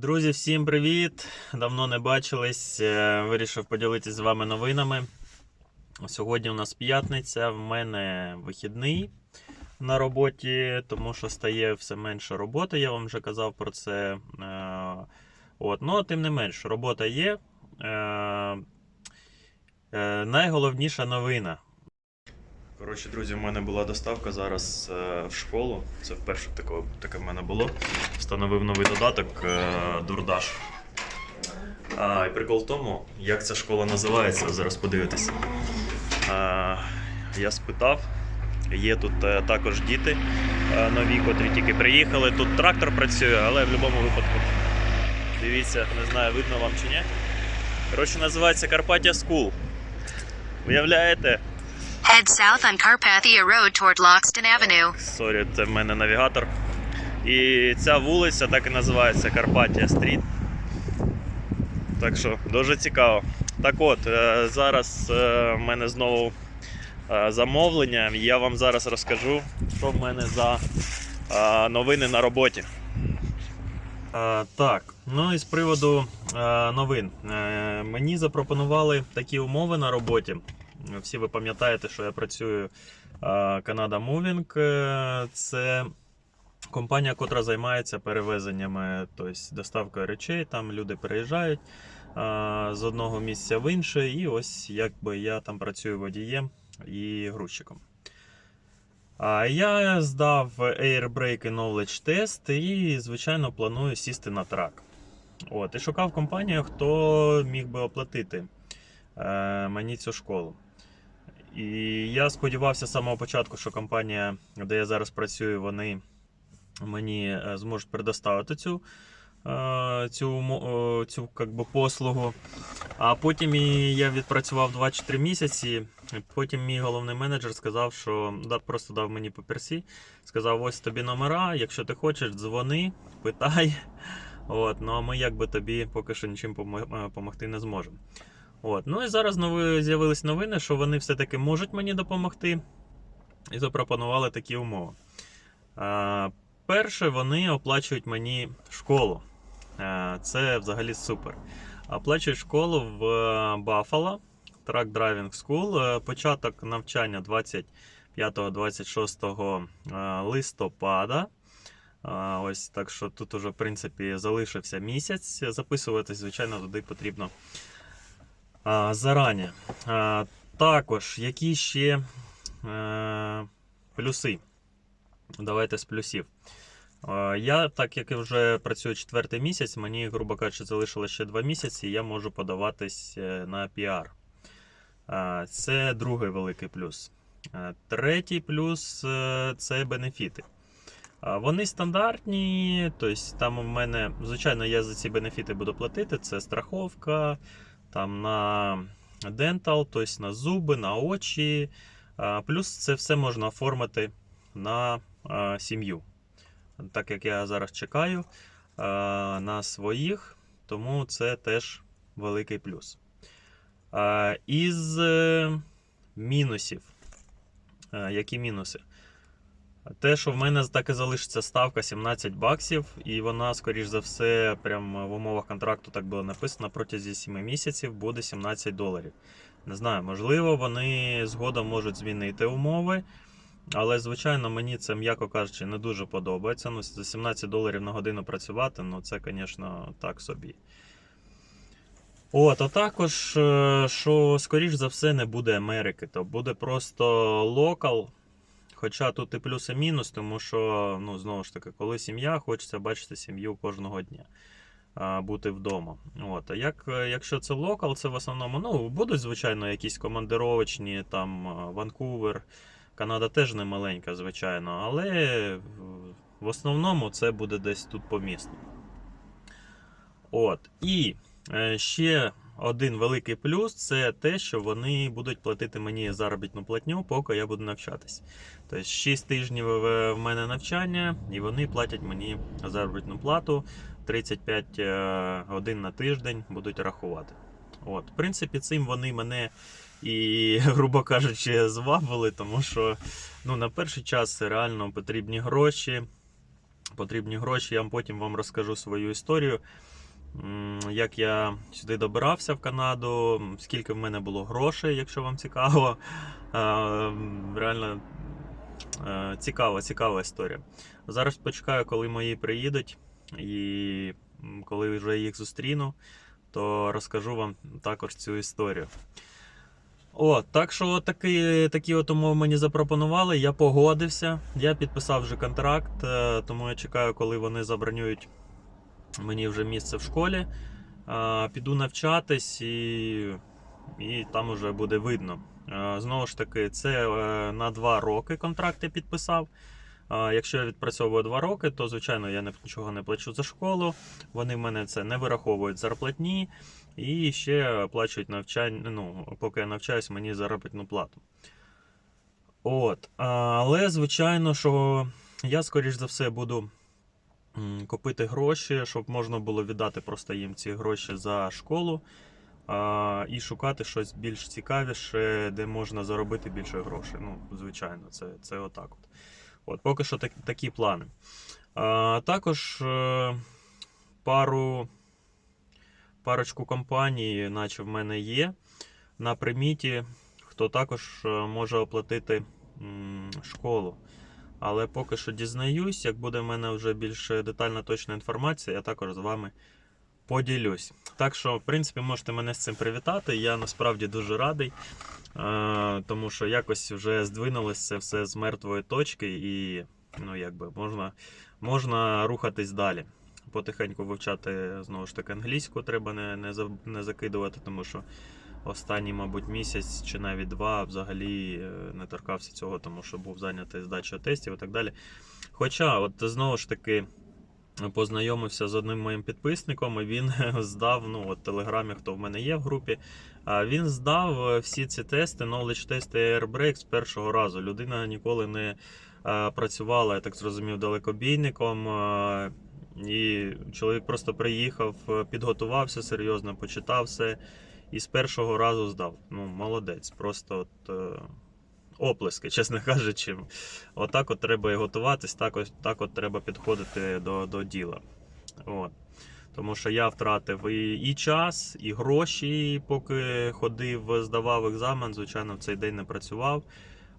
Друзі, всім привіт! Давно не бачились. Е, Вирішив поділитися з вами новинами. Сьогодні у нас п'ятниця, в мене вихідний на роботі, тому що стає все менше роботи, я вам вже казав про це. Е, От. Ну, тим не менш, робота є. Е, Найголовніша новина. Коротше, друзі, в мене була доставка зараз е, в школу. Це вперше таке, таке в мене було. Встановив новий додаток е, Дурдаш. А, і прикол в тому, як ця школа називається, зараз подивитися. А, я спитав. Є тут е, також діти е, нові, котрі тільки приїхали. Тут трактор працює, але в будь-якому випадку. Дивіться, не знаю, видно вам чи ні. Коротше, називається Карпаття School. Уявляєте? Head south on Carpathia Road toward Loxton Avenue. Сорі, це в мене навігатор. І ця вулиця так і називається Карпаття Стріт. Так що дуже цікаво. Так от, е, зараз е, в мене знову е, замовлення. Я вам зараз розкажу, що в мене за новини на роботі. Так, ну і з приводу новин. Мені запропонували такі умови на роботі. Всі ви пам'ятаєте, що я працюю Canada Moving. Е, Це компанія, котра займається перевезеннями, тобто доставкою речей. Там люди переїжджають з одного місця в інше. І ось якби я там працюю водієм і грузчиком. Я здав Airbrake і Knowledge Test і, звичайно, планую сісти на трак. От, і шукав компанію, хто міг би оплатити е, мені цю школу. І я сподівався з самого початку, що компанія, де я зараз працюю, вони мені е, зможуть предоставити цю, е, цю, е, цю как би, послугу. А потім я відпрацював 2-3 місяці. Потім мій головний менеджер сказав, що просто дав мені папірсі. Сказав: ось тобі номера, якщо ти хочеш, дзвони, питай. От, ну а ми якби тобі поки що нічим допомогти не зможемо. От. Ну і зараз нові, з'явились новини, що вони все-таки можуть мені допомогти. І запропонували такі умови. А, перше, вони оплачують мені школу. А, це взагалі супер. Оплачують школу в Buffalo, Truck Driving School. Е, Початок навчання 25-26 е, листопада. Ось так що тут уже, в принципі, залишився місяць. Записуватись, звичайно, туди потрібно а, зарані. А, також, які ще е, плюси? Давайте з плюсів. Я, так як і вже працюю четвертий місяць, мені, грубо кажучи, залишилося ще два місяці, я можу подаватись е, на піар. Це другий великий плюс. Третій плюс е, це бенефіти. Вони стандартні, тобто там у мене, звичайно, я за ці бенефіти буду платити. Це страховка, там на дентал, тобто на зуби, на очі. Плюс це все можна оформити на сім'ю. Так як я зараз чекаю на своїх, тому це теж великий плюс. Із е, мінусів. Які мінуси? Те, що в мене так і залишиться ставка 17 баксів, і вона, скоріш за все, прямо в умовах контракту так було написано, протягом 7 місяців буде 17 доларів. Не знаю, можливо, вони згодом можуть змінити умови. Але, звичайно, мені це, м'яко кажучи, не дуже подобається. Ну, за 17 доларів на годину працювати, ну це, звісно, так собі. От, а також, е, що, скоріш за все, не буде Америки, то буде просто локал. Хоча тут і плюс, і мінус, тому що, ну, знову ж таки, коли сім'я, хочеться бачити сім'ю кожного дня, а, бути вдома. От. А як, якщо це локал, це в основному ну, будуть, звичайно, якісь командировочні, там Ванкувер, Канада теж не маленька, звичайно, але в- основному це буде десь тут по місту. От. І е, ще один великий плюс це те, що вони будуть платити мені заробітну платню, поки я буду навчатись. Тобто 6 тижнів в мене навчання, і вони платять мені заробітну плату 35 е, годин на тиждень будуть рахувати. От, в принципі, цим вони мене і, грубо кажучи, звабили, тому що ну, на перший час реально потрібні гроші. потрібні гроші. Я потім вам розкажу свою історію. Як я сюди добирався в Канаду, скільки в мене було грошей, якщо вам цікаво. Реально е, цікава, цікава історія. Зараз почекаю, коли мої приїдуть, і коли вже їх зустріну, то розкажу вам також цю історію. О, так що такі, такі от умови мені запропонували. Я погодився. Я підписав вже контракт, е, тому я чекаю, коли вони забронюють мені вже місце в школі. Піду навчатись і, і там вже буде видно. Знову ж таки, це е, на 2 роки контракт я підписав. Якщо я відпрацьовую 2 роки, то звичайно я нічого не плачу за школу. Вони в мене це не вираховують зарплатні і ще оплачують навчання. Ну, поки я навчаюсь, мені заробітну плату. От. Але, звичайно, що я, скоріш за все, буду м, купити гроші, щоб можна було віддати просто їм ці гроші за школу. А, і шукати щось більш цікавіше, де можна заробити більше грошей. Ну, звичайно, це, це отак. От. От, поки що так, такі плани. А, також е, пару, парочку компаній, наче в мене є на приміті, хто також е, може оплатити школу. Але поки що дізнаюсь, як буде в мене вже більш детальна точна інформація, я також з вами поділюсь. Так що, в принципі, можете мене з цим привітати. Я насправді дуже радий, е, тому що якось вже здвинулося це все з мертвої точки, і ну, якби, можна, можна рухатись далі. Потихеньку вивчати знову ж таки англійську треба не, не, не закидувати, тому що останній, мабуть, місяць чи навіть два взагалі е, не торкався цього, тому що був зайнятий здачею тестів і так далі. Хоча, от знову ж таки, познайомився з одним моїм підписником, і він здав, ну от в телеграмі, хто в мене є в групі. Він здав е, всі ці тести, knowledge тести Airbreak з першого разу. Людина ніколи не е, працювала, я так зрозумів, далекобійником. І чоловік просто приїхав, підготувався серйозно, почитав все і з першого разу здав. Ну, молодець. Просто от, е, оплески, чесно кажучи. Отак от треба і готуватись, так от, так от треба підходити до, до діла. От. Тому що я втратив і, і час, і гроші, поки ходив, здавав екзамен. Звичайно, в цей день не працював.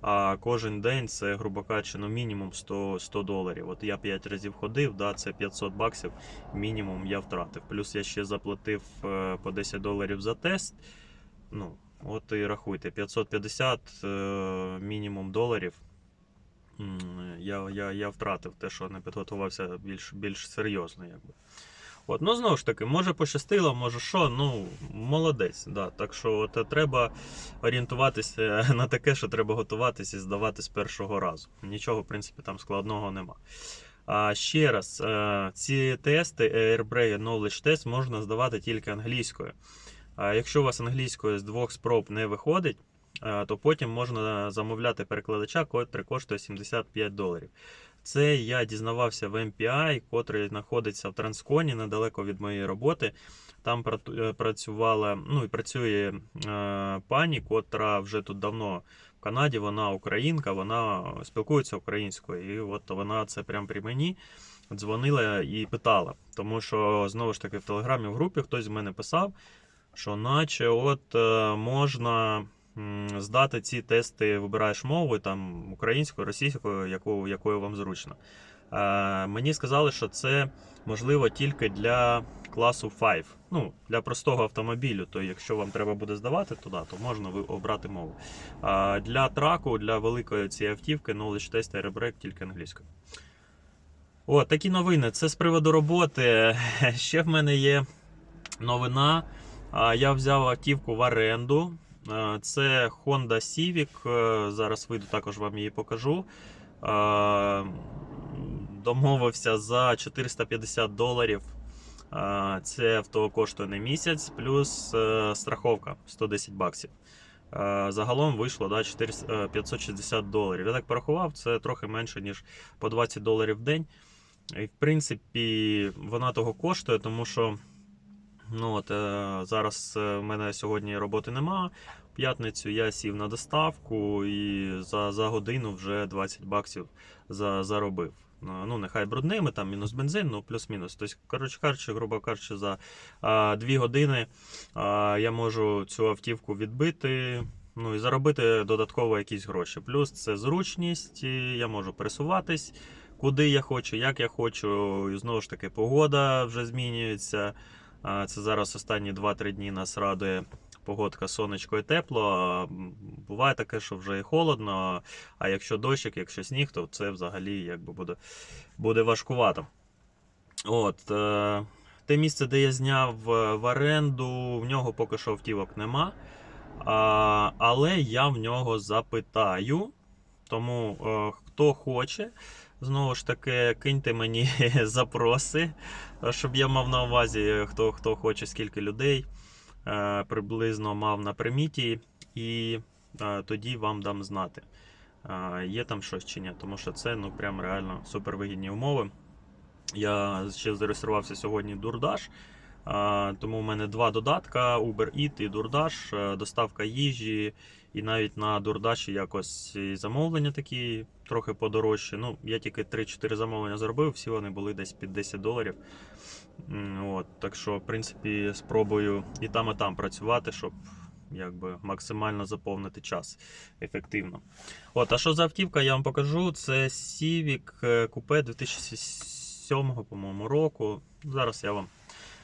А кожен день це, грубо кажучи, ну, мінімум 100, 100 доларів. От я 5 разів ходив, да, це 500 баксів мінімум я втратив. Плюс я ще заплатив е, по 10 доларів за тест. Ну, от і рахуйте, 550 е, мінімум доларів. Я, я, я втратив те, що не підготувався більш, більш серйозно. Якби. От, ну знову ж таки, може пощастило, може що, ну молодець. Да. Так що от, е, треба орієнтуватися на таке, що треба готуватися і здавати з першого разу. Нічого, в принципі, там складного нема. А ще раз, е, ці тести Airbrain Knowledge Test можна здавати тільки англійською. А якщо у вас англійською з двох спроб не виходить, е, то потім можна замовляти перекладача, котрий коштує 75 доларів. Це я дізнавався в MPI, котрий знаходиться в Трансконі недалеко від моєї роботи. Там е, працювала, ну і працює е, пані, котра вже тут давно в Канаді. Вона українка, вона спілкується українською. І от вона це прямо при мені дзвонила і питала. Тому що знову ж таки в телеграмі в групі хтось з мене писав, що наче от е, можна здати ці тести, вибираєш мову там українською, російською, яку, якою вам зручно. Е, мені сказали, що це можливо тільки для класу 5, ну, для простого автомобілю. То якщо вам треба буде здавати туди, то можна ви обрати мову. А для траку, для великої цієї автівки, knowledge test Airbrake тільки англійською. О, такі новини. Це з приводу роботи. Ще в мене є новина. Я взяв автівку в оренду. А, Це Honda Civic. Е, Зараз вийду, також вам її покажу. Домовився за 450 доларів. Це авто коштує на місяць, плюс е, страховка 110 баксів. Е, Загалом вийшло да, 400, е, 560 доларів. Я так порахував, це трохи менше, ніж по 20 доларів в день. І, в принципі, вона того коштує, тому що ну, от, е, зараз е, в мене сьогодні роботи нема. В п'ятницю я сів на доставку і за, за годину вже 20 баксів за, заробив. ну, нехай брудними, там мінус бензин, ну плюс-мінус. Тобто, коротше кажучи, грубо кажучи, за а, 2 години а, я можу цю автівку відбити. Ну і заробити додатково якісь гроші. Плюс це зручність, я можу пересуватись куди я хочу, як я хочу. І знову ж таки, погода вже змінюється. Це зараз останні 2-3 дні нас радує погодка, сонечко і тепло. Буває таке, що вже і холодно. А якщо дощик, якщо сніг, то це взагалі якби буде, буде важкувато. От, е, те місце, де я зняв е, в оренду, в нього поки що автівок нема. Але я в нього запитаю. Тому е, хто хоче, знову ж таки, киньте мені запроси, щоб я мав на увазі, хто, хто хоче, скільки людей е, приблизно мав на приміті, і е, тоді вам дам знати, е, є там щось чи ні. Тому що це ну, прям реально супервигідні умови. Я ще зареєструвався сьогодні Дурдаш. Тому в мене два додатка: Uber Eat і Дурдаш, е, доставка їжі, і навіть на Дурдаші якось замовлення такі трохи подорожчі. Ну, я тільки 3-4 замовлення зробив, всі вони були десь під 10 доларів. От, так що, в принципі, спробую і там, і там працювати, щоб якби максимально заповнити час ефективно. От, а що за автівка, я вам покажу. Це Civic е, Coupe 2007, по-моєму, року. Зараз я вам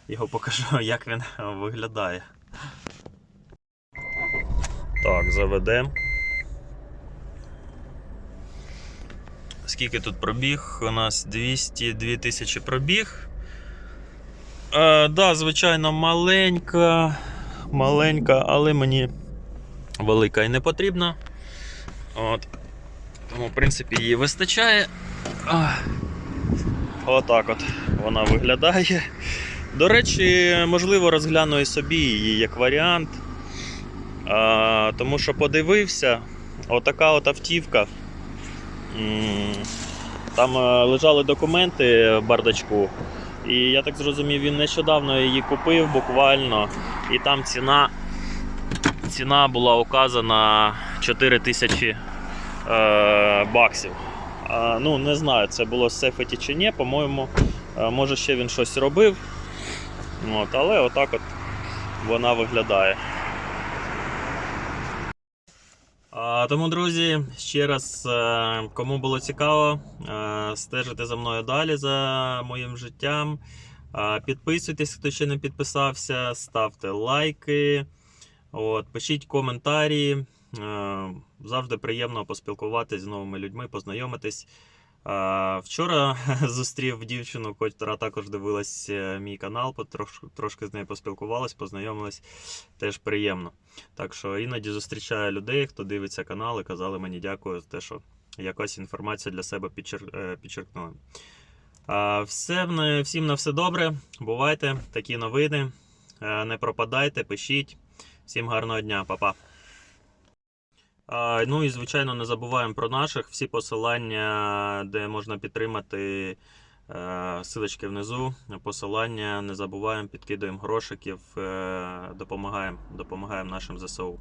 його покажу, як він виглядає. Так, заведемо. Скільки тут пробіг? У нас 202 тисячі пробіг. Е, да, звичайно, маленька, маленька, але мені велика і не потрібна. От. Тому, в принципі, її вистачає. Отак от вона виглядає. До речі, можливо, розгляну і собі її як варіант. А, тому що подивився, отака от автівка. Там е, лежали документи в бардачку. І я так зрозумів, він нещодавно її купив буквально. І там ціна, ціна була указана 4 тисячі е, баксів. А, ну, не знаю, це було з Сефеті чи ні. По-моєму, е, може ще він щось робив. От, але отак от вона виглядає. А, тому, друзі, ще раз, е, кому було цікаво, е, стежите за мною далі за моїм життям. Підписуйтесь, хто ще не підписався, ставте лайки, от, пишіть коментарі. Е, Завжди приємно поспілкуватись з новими людьми, познайомитись. Вчора зустрів дівчину, котра також дивилась е, мій канал, трошки з нею поспілкувалась, познайомилась. Теж приємно. Так що іноді зустрічаю людей, хто дивиться канал і казали мені дякую за те, що якась інформація для себе підчер... е, підчеркнули. Все, всім на все добре. Бувайте, такі новини. Е, Не пропадайте, пишіть. Всім гарного дня, Па-па. Ну і звичайно не забуваємо про наших. Всі посилання, де можна підтримати. е, Силочки внизу, посилання, не забуваємо, підкидуємо грошиків, е, допомагаємо, допомагаємо нашим ЗСУ.